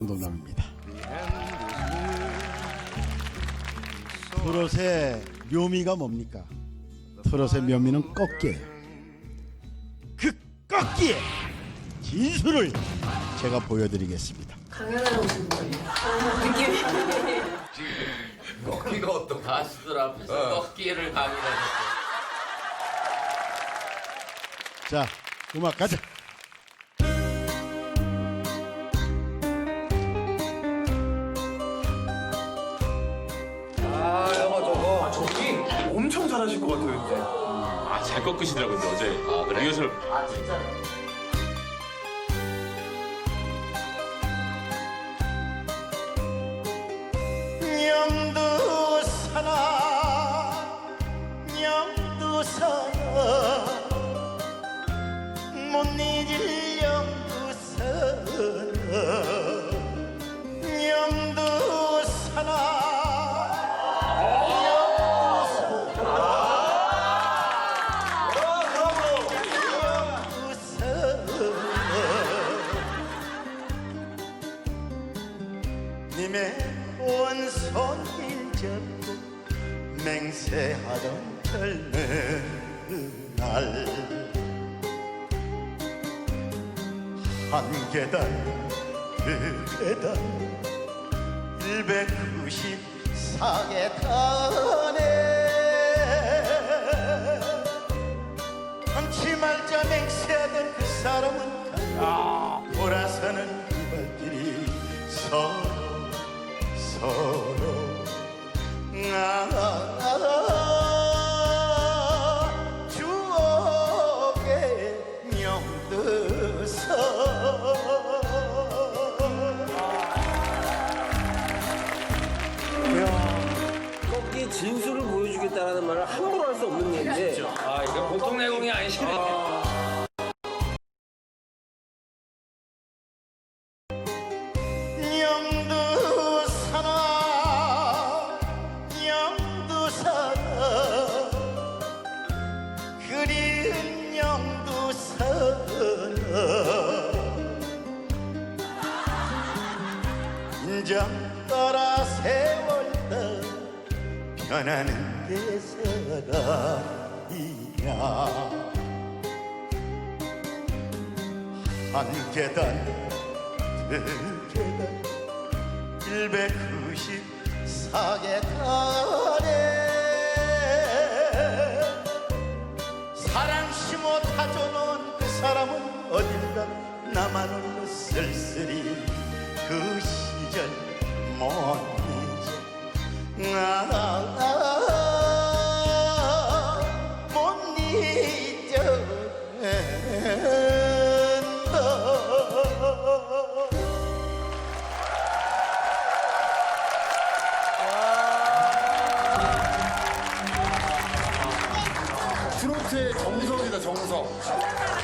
농담입니다. 트롯의 묘미가 뭡니까? 트롯의 묘미는 꺾기예요. 그 꺾기의 진수를 제가 보여드리겠습니다. 강연하러 오신 거예요. 느낌이. 꺾기가 어떤 가수들 앞에서 꺾기를 강의하셨어요. 자, 음악 가자. 엄청 잘하실 것 같아요. 아, 잘 꺾으시더라고요, 근데 어제. 아, 그래? 리허설. 아, 진짜. 영 님의 원손길 잡고 맹세하던 젊은 날 한 계단 두 계단 194계단에 참지 말자 맹세하던 그 사람은 돌아서는 그 발길이 서로 서로 아 명드서 꺾기 진수를 보여주겠다라는 말을 함부로 할 수 없는 얘기인데 아, 이거 보통 내용이 아니시네. 영두산아. 그리운 영두산아. 인정 따라 세월다 변하는 대사가이야. 한 계단 두 계단 194계단 사랑 심어 다져놓은 그 사람은 어딘가 홀로 쓸쓸히 그 시절 못 잊어 아, 못 잊 트로트의 정석이다, 정석.